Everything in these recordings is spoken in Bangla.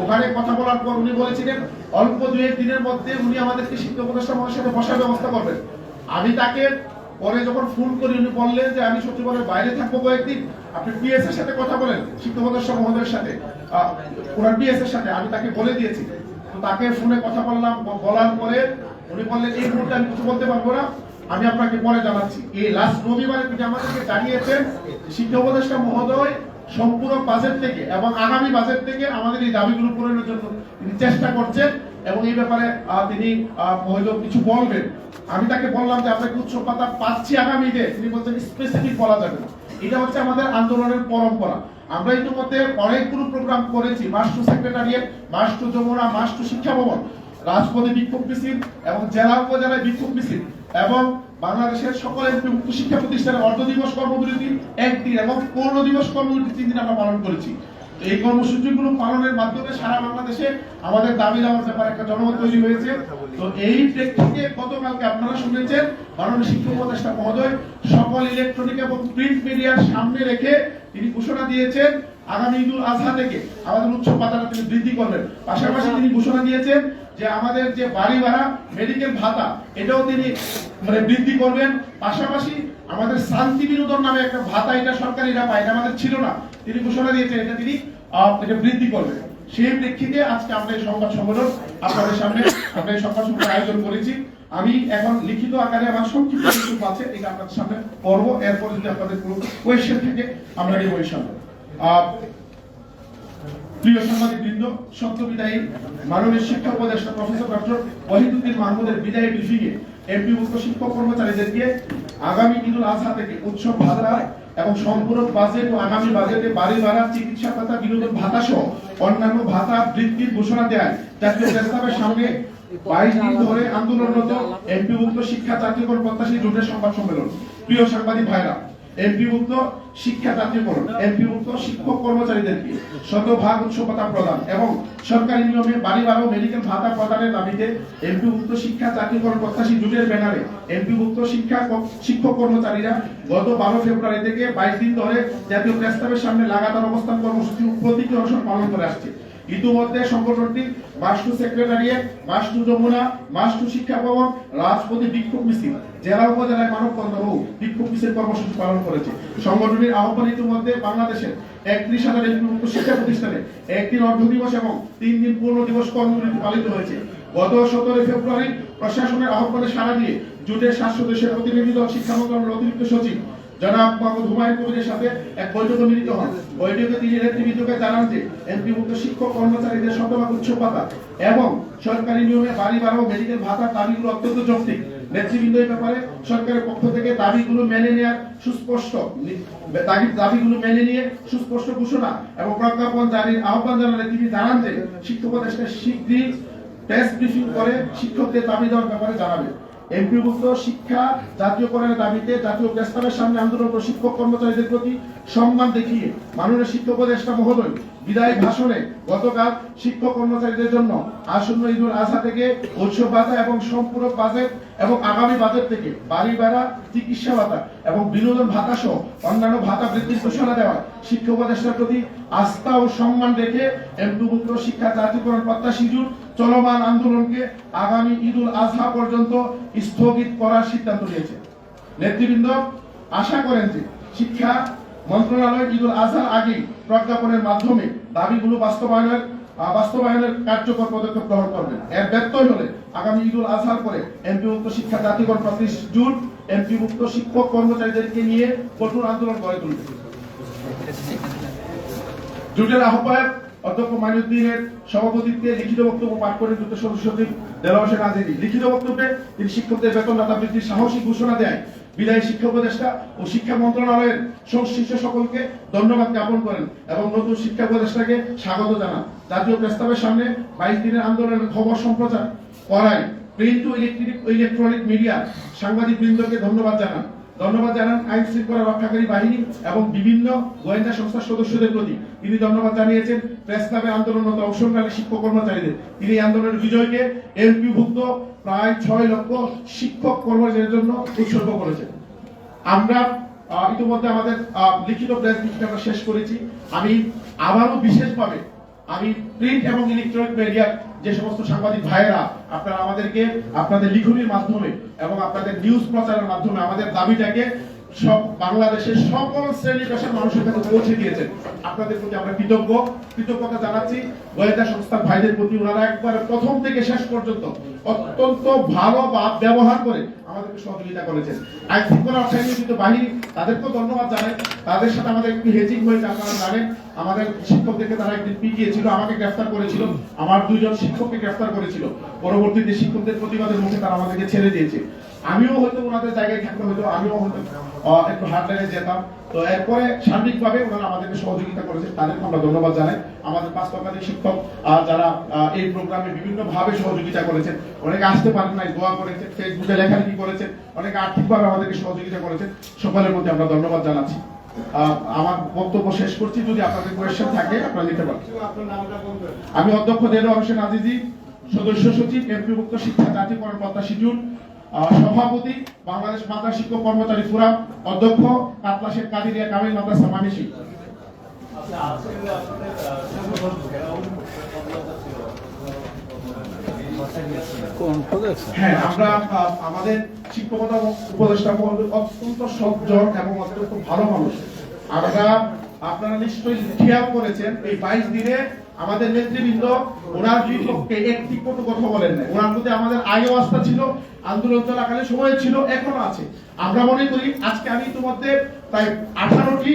ওখানে কথা বলার পর উনি বলেছিলেন, অল্প দু এক দিনের মধ্যে উনি আমাদেরকে শিক্ষা উপদেষ্টা মহাশয়ের সাথে বসার ব্যবস্থা করবেন। আমি তাকে পরে যখন ফোন করি, উনি বললেন যে, আমি সচিবালয়ের বাইরে থাকব কয়েকদিন। আপনি পিএস এর সাথে কথা বলেন শিক্ষা উপদেষ্টা মহোদয়ের সাথে। ওনার পিএস এর সাথে। আমি তাকে বলে দিয়েছি। তো তাকে ফোনে কথা বললাম বলার পরে উনি বললেন, এই মুহূর্তে আমি কিছু বলতে পারব না। আমি আপনাকে পরে জানাচ্ছি। এই লাস্ট রবিবারে তিনি আমাদেরকে জানিয়েছেন শিক্ষা উপদেষ্টা মহোদয় সম্পূর্ণ বাজেট থেকে এবং আগামী বাজেট থেকে আমাদের এই দাবিগুলো পূরণের জন্য তিনি চেষ্টা করছেন এবং এই ব্যাপারে তিনি হয়তো কিছু বলবেন। আমি তাকে বললাম যে আপনাকে উৎসব পাতা পাচ্ছি আগামীতে তিনি বলছেন স্পেসিফিক বলা যাবে এটা হচ্ছে আমাদের আন্দোলনের পরম্পরা। আমরা ইতিমধ্যে অনেকগুলো প্রোগ্রাম করেছি। মাস্টু সেক্রেটারিয়েট মাস্টু যমুনা মাস্টু শিক্ষা ভবন। রাজপথে বিক্ষোভ মিছিল এবং জেলা উপজেলায় বিক্ষোভ মিছিল এবং বাংলাদেশের সকল এমপিভুক্ত শিক্ষা প্রতিষ্ঠানের অর্ধ দিবস কর্মবিরতি একদিন এবং পূর্ণ দিবস কর্মবিরতি তিন দিন আমরা পালন করেছি। এই কর্মসূচিগুলো পালনের মাধ্যমে সারা বাংলাদেশে আমাদের দাবি দেওয়ার ব্যাপারে একটা জনমত তৈরি হয়েছে। তো এই প্রেক্ষিতে গতকালকে আপনারা শুনেছেন মাননীয় শিক্ষা উপদেষ্টা মহোদয় সকল ইলেকট্রনিক এবং প্রিন্ট মিডিয়ার সামনে রেখে তিনি ঘোষণা দিয়েছেন, আগামী ঈদুল আজহা থেকে আমাদের উৎসব পাতাটা তিনি বৃদ্ধি করবেন। পাশাপাশি তিনি ঘোষণা দিয়েছেন যে আমাদের যে বাড়ি ভাড়া মেডিকেল ভাতা, এটাও তিনি মানে বৃদ্ধি করবেন। পাশাপাশি আমাদের শান্তি বিনোদন নামে একটা ভাতা এটা সরকারিরা পায় এটা আমাদের ছিল না। তিনি ঘোষণা দিয়েছেন, এটা তিনি এটা বৃদ্ধি করবেন। সেই প্রেক্ষিতে আজকে আমরা এই সংবাদ সম্মেলন আপনাদের সামনে, আমরা এই সংবাদ সম্মেলন আয়োজন করেছি। আমি এখন লিখিত আকারে আমার সংক্ষিপ্ত কিছু আছে, এটা আপনাদের সামনে পড়ব। এরপর যদি আপনাদের কোনো কোয়েশ্চেন থাকে, আমরা নেব এই সামনে প্রিয় সাংবাদিক বৃন্দ সত্য বিদায়ী মাননীয় শিক্ষা উপদেষ্টা প্রফেসর ডক্টর ওয়াহিদুদ্দিন মাহমুদের বিদায়ী ব্রিফিংয়ে এমপিভুক্ত শিক্ষক কর্মচারীদেরকে আগামী ঈদুল আজহা থেকে উৎসব ভাতা এবং সম্পূরক বাজেট ও আগামী বাজেটে বাড়ি ভাড়া, চিকিৎসা ভাতা বিনোদন ভাতা সহ অন্যান্য ভাতা বৃদ্ধির ঘোষণা দেয় জাতীয় প্রস্তাবের সামনে বাইশ দিন ধরে আন্দোলনরত এমপিভুক্ত শিক্ষা জাতীয়করণ প্রত্যাশী জোটের সংবাদ সম্মেলন। প্রিয় সাংবাদিক ভাইরা এমপিভুক্ত শিক্ষা জাতীয়করণ এমপিভুক্ত শিক্ষক কর্মচারীদেরকে শতভাগ উৎসবতা প্রদান এবং সরকারি নিয়মে বাড়ি ভাড়া মেডিকেল ভাতা প্রদানের দাবিতে এমপিভুক্ত শিক্ষা জাতীয়করণ প্রত্যাশী জোটের ব্যানারে এমপিভুক্ত শিক্ষা শিক্ষক কর্মচারীরা গত বারো ফেব্রুয়ারি থেকে বাইশ দিন ধরে জাতীয় প্রস্তাবের সামনে লাগাতার অবস্থান কর্মসূচি প্রতীকী অনশন পালন করে আসছে। ইতিমধ্যে সংগঠনটি মাস্টু সেক্রেটারিয়েট মাস্টু যমুনা মাস্টু শিক্ষা ভবন, রাজপথে বিক্ষোভ মিছিল। জেলা উপজেলায় মানববন্ধন ও বিক্ষোভ মিছিল কর্মসূচি পালন করেছে। সংগঠনের আহ্বান ইতিমধ্যে বাংলাদেশের একত্রিশ হাজার একটি শিক্ষা প্রতিষ্ঠানে একদিন অর্ধ দিবস এবং তিন দিন পূর্ণ দিবস কর্মসূচি পালিত হয়েছে। গত সতেরো ফেব্রুয়ারি প্রশাসনের আহ্বানে সাড়া দিয়ে জোটের সাত সদস্যের প্রতিনিধি দল শিক্ষা মন্ত্রণালয়ের অতিরিক্ত সচিব জনাব মোহাম্মদ হুমায়ুন কবিরের সাথে এক বৈঠকে মিলিত হন। বৈঠকে তিনি নেতৃবৃন্দকে জানান যে এমপিভুক্ত শিক্ষক কর্মচারীদের শতভাগ উৎসব ভাতা এবং সরকারি নিয়মে বাড়ি ভাড়া ও মেডিকেল ভাতার দাবিগুলো অত্যন্ত যৌক্তিক। নেতৃবৃন্দ এই ব্যাপারে সরকারের পক্ষ থেকে দাবিগুলো মেনে নেওয়ার সুস্পষ্ট দাবি- দাবিগুলো মেনে নিয়ে সুস্পষ্ট ঘোষণা এবং প্রজ্ঞাপন জারির আহ্বান জানালে তিনি জানান যে, শিক্ষক উপদেষ্টা শীঘ্রই প্রেস ব্রিফিং করে শিক্ষকদের দাবি দেওয়ার ব্যাপারে জানাবে এমপিভুক্ত শিক্ষা জাতীয়করণের দাবিতে জাতীয় প্রস্তাবের সামনে আন্দোলন শিক্ষক কর্মচারীদের প্রতি সম্মান দেখিয়ে মাননীয় শিক্ষক উপদেষ্টা মহোদয় বিদায় ভাষণে গতকাল শিক্ষক কর্মচারীদের জন্য আসন্ন ঈদুল আজহা থেকে উৎসব ভাতা এবং সম্পূরক বাজেট এবং আগামী বাজেট থেকে বাড়ি ভাড়া, চিকিৎসা ভাতা এবং বিনোদন ভাতা সহ অন্যান্য ভাতা বৃদ্ধির ঘোষণা দেওয়া শিক্ষা উপদেষ্টার প্রতি আস্থা ও সম্মান রেখে এমপিভুক্ত শিক্ষা জাতীয়করণ প্রত্যাশী জোট চলমান আন্দোলনকে আগামী ঈদুল আজহা পর্যন্ত স্থগিত করার সিদ্ধান্ত নিয়েছে। নেতৃবৃন্দ, আশা করেন যে শিক্ষা মন্ত্রণালয় ঈদুল আজহার আগেই প্রজ্ঞাপনের মাধ্যমে দাবিগুলো বাস্তবায়নের বাস্তবায়নের কার্যকর পদক্ষেপ গ্রহণ করবেন এর ব্যত্যয় হলে আগামী ঈদুল আজহার পরে এমপিভুক্ত শিক্ষা জাতীয়করণ প্রতিষ্ঠা জুট এমপিভুক্ত শিক্ষক কর্মচারীদেরকে নিয়ে কঠোর আন্দোলন গড়ে তুলবে। জোটের আহ্বায়ক অধ্যক্ষ মাইনুদ্দিনের সভাপতিত্বে লিখিত বক্তব্য পাঠ করেন জোটের সদস্য সচিব দেলোয়ার হোসেন আজেরি লিখিত বক্তব্যে তিনি শিক্ষকদের বেতন ভাতা বৃদ্ধির সাহসী ঘোষণা দেয় বিদায়ী শিক্ষা উপদেষ্টা ও শিক্ষা মন্ত্রণালয়ের সংশ্লিষ্ট সকলকে ধন্যবাদ জ্ঞাপন করেন এবং নতুন শিক্ষা উপদেষ্টাকে স্বাগত জানান। জাতীয় প্রস্তাবের সামনে বাইশ দিনের আন্দোলনের খবর সম্প্রচার করায় প্রিন্ট ও ইলেকট্রিক ইলেকট্রনিক মিডিয়া সাংবাদিক বৃন্দকে ধন্যবাদ জানান। ধন্যবাদ জানান আইন শৃঙ্খলা রক্ষাকারী বাহিনী এবং বিভিন্ন গোয়েন্দা সংস্থার সদস্যদের প্রতি। তিনি ধন্যবাদ জানিয়েছেন, প্রেস ক্লাবের আন্দোলনরত অংশগ্রহণকারী শিক্ষক কর্মচারীদের। তিনি আন্দোলনের বিজয়কে এমপিভুক্ত প্রায় ছয় লক্ষ শিক্ষক কর্মচারীদের জন্য উৎসর্গ করেছেন। আমরা ইতিমধ্যে আমাদের লিখিত প্রেস ব্রিফিং আমরা শেষ করেছি। আমি আবারও বিশেষভাবে, আমি প্রিন্ট এবং ইলেকট্রনিক মিডিয়ার যে সমস্ত সাংবাদিক ভাইয়েরা আপনারা আমাদেরকে আপনাদের লিখনির মাধ্যমে এবং আপনাদের নিউজ প্রচারের মাধ্যমে আমাদের দাবিটাকে সব বাংলাদেশের সকল শ্রেণি পেশার মানুষের কাছে পৌঁছে দিয়েছেন আপনাদের প্রতি আমরা কৃতজ্ঞ। কৃতজ্ঞতা জানাচ্ছি গোয়েন্দা সংস্থার ভাইদের প্রতি। ওনারা একবার প্রথম থেকে শেষ পর্যন্ত অত্যন্ত ভালো বা ব্যবহার করে আমাদেরকে সহযোগিতা করেছেন। বাহিনী, তাদেরকেও ধন্যবাদ তাদের সাথে আমাদের একটু হেজিং হয়েছে আপনারা জানেন আমাদের শিক্ষকদেরকে তারা একদিন আমাকে গ্রেফতার করেছিল, আমার দুইজন শিক্ষককে গ্রেফতার করেছিল। পরবর্তীতে শিক্ষকদের প্রতিবাদের মুখে তারা আমাদেরকে ছেড়ে দিয়েছে। আমিও হয়তো ওনাদের জায়গায় থাকতে হয়তো আমিও হয়তো একটু হার্ডলাইনে যেতাম। তো এরপরে সার্বিকভাবে ওনারা আমাদেরকে সহযোগিতা করেছেন তাদেরকে আমরা ধন্যবাদ জানাই। আমাদের পাঁচ লক্ষাধিক শিক্ষক যারা এই প্রোগ্রামে বিভিন্ন ভাবে সহযোগিতা করেছেন। অনেকে আসতে পারেন নাই দোয়া করেছেন ফেসবুকে লেখালেখি করেছেন অনেকে আর্থিকভাবে আমাদেরকে সহযোগিতা করেছেন। সকলের মধ্যে আমরা ধন্যবাদ জানাচ্ছি। আমার বক্তব্য শেষ করছি যদি আপনাদের কোয়েশ্চেন থাকে আপনারা নিতে পারেন। আমি অধ্যক্ষ দেলো হোসেন আজিজি সদস্য সচিব এমপিভুক্ত শিক্ষা জাতীয়করণ প্রত্যাশী আহ, সভাপতি, বাংলাদেশ মাদ্রাসা শিক্ষক কর্মচারী ফোরাম, অধ্যক্ষ কাতলা শেখ কাদিরিয়া কামিল মাদ্রাসা ছিল হ্যাঁ আমরা আমাদের শিক্ষকতা উপদেষ্টা অত্যন্ত সজ্জন এবং অত্যন্ত ভালো মানুষ। আমরা, আপনারা নিশ্চয়ই খেয়াল করেছেন, এই বাইশ দিনে আমাদের নেতৃবৃন্দ, ওনার বিপক্ষে একটি কোনো কথা বলেন নাই। ওনার প্রতি আমাদের আগেও আস্থা ছিল, আন্দোলন চলাকালে সময় ছিল, এখনও আছে। আমরা মনে করি, আজকে আমি ইতিমধ্যে প্রায় আঠারোটি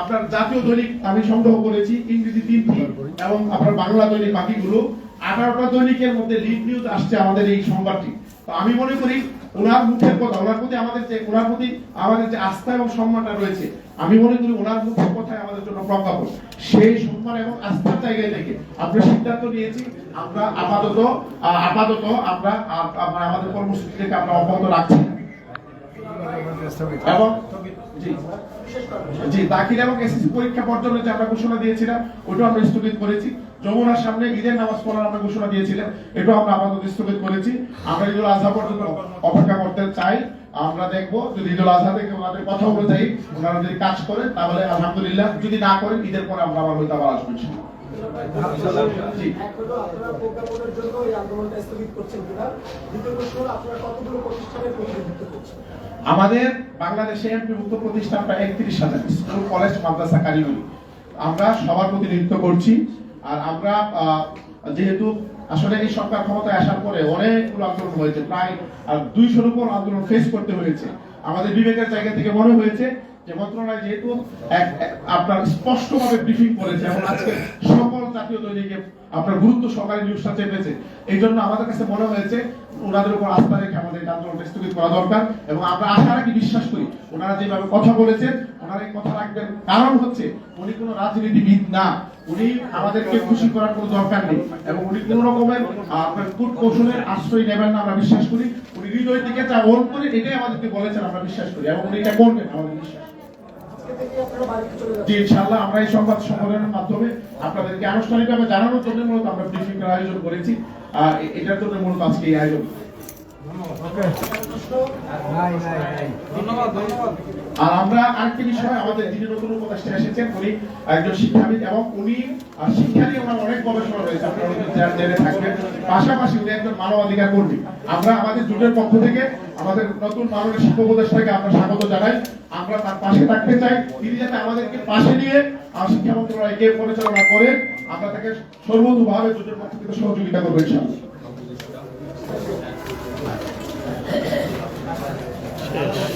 আপনার জাতীয় দৈনিক আমি সংগ্রহ করেছি, ইংরেজি তিনটি এবং আপনার বাংলা দৈনিক বাকিগুলো। আঠারোটা দৈনিকের মধ্যে লিড নিউজ আসছে আমাদের এই সংবাদটি। তো আমি মনে করি ওনার মুখের কথা, ওনার প্রতি আমাদের যে, ওনার প্রতি আমাদের যে আস্থা এবং সম্মানটা রয়েছে, আমি মনে করি ওনার মুখের কথাই আমাদের জন্য প্রজ্ঞাপন। সেই সম্মান এবং আস্থার জায়গা থেকে আমরা সিদ্ধান্ত নিয়েছি, আমরা আপাতত আপাতত আমরা আমাদের কর্মসূচি থেকে আমরা অব্যাহত রাখছি। এবং, জি দাখিল এবং এসএসসি পরীক্ষা পর্যন্ত যে আমরা ঘোষণা দিয়েছিলাম, ওটাও আমরা স্থগিত করেছি। যমুনার সামনে ঈদের নামাজ পড়ার আমরা ঘোষণা দিয়েছিলাম। এটাও আমরা আপাতত স্থগিত করেছি। আমরা ঈদুল আজহা পর্যন্ত অপেক্ষা করতে চাই। আমরা দেখব যদি ঈদুল আজহা থেকে ওনাদের কথা অনুযায়ী ওনারা যদি কাজ করেন, তাহলে আলহামদুলিল্লাহ। যদি না করেন, ঈদের পরে আমরা আবার হয়তো আবার আসব আমাদের বাংলাদেশে এমপিভুক্ত প্রতিষ্ঠান প্রায় একত্রিশ হাজার। স্কুল, কলেজ, মাদ্রাসা, কারিগরি। আমরা সবার প্রতিনিধিত্ব করছি। আর আমরা যেহেতু আসলে এই সরকার ক্ষমতায় আসার পরে অনেকগুলো আন্দোলন হয়েছে, প্রায় দুইশোর উপর আন্দোলন ফেস করতে হয়েছে। আমাদের বিবেকের জায়গা থেকে মনে হয়েছে যে মন্ত্রণালয় যেহেতু আপনার স্পষ্টভাবে ব্রিফিং করেছে এবং আজকে সকল জাতীয় দৈনিকে আপনার গুরুত্ব সহকারে নিউজটা চেপেছে, এই জন্য আমাদের কাছে মনে হয়েছে ওনাদের উপর আস্থা রেখে আমাদের এই আন্দোলনটা স্থগিত করা দরকার এবং আমরা আশা রাখি, বিশ্বাস করি ওনারা যেভাবে কথা বলেছেন, ওনারা এই কথা রাখবেন। কারণ হচ্ছে উনি কোনো রাজনীতিবিদ না। উনি আমাদেরকে খুশি করার কোনো দরকার নেই এবং উনি কোনো রকমের আপনার কূট কৌশলের আশ্রয় নেবেন না, আমরা বিশ্বাস করি। উনি হৃদয় থেকে যা ওন করে এটাই আমাদেরকে বলেছেন, আমরা বিশ্বাস করি এবং উনি এটা করবেন, আমাদের বিশ্বাস। জি আমরা এই সংবাদ সম্মেলনের মাধ্যমে আপনাদেরকে আনুষ্ঠানিকভাবে জানানোর জন্য মূলত আমরা ব্রিফিং আয়োজন করেছি। এটার জন্য মূলত আজকে এই আয়োজন। আর আমরা আরেকটি বিষয় আমাদের যিনি নতুন উপদেষ্টা এসেছেন উনি একজন শিক্ষাবিদ এবং উনি শিক্ষা নিয়ে ওনার অনেক গবেষণা রয়েছে আপনারা জেনে থাকবেন। পাশাপাশি উনি একজন মানবাধিকার কর্মী। আমরা আমাদের জোটের পক্ষ থেকে আমাদের নতুন মাননীয় শিক্ষা উপদেষ্টাকে আমরা স্বাগত জানাই। আমরা তার পাশে থাকতে চাই। তিনি যাতে আমাদেরকে পাশে নিয়ে আহ, শিক্ষা মন্ত্রণালয়কে পরিচালনা করেন আমরা তাকে সর্বতভাবে জোটের পক্ষ থেকে সহযোগিতা করব ইনশাআল্লাহ। fish.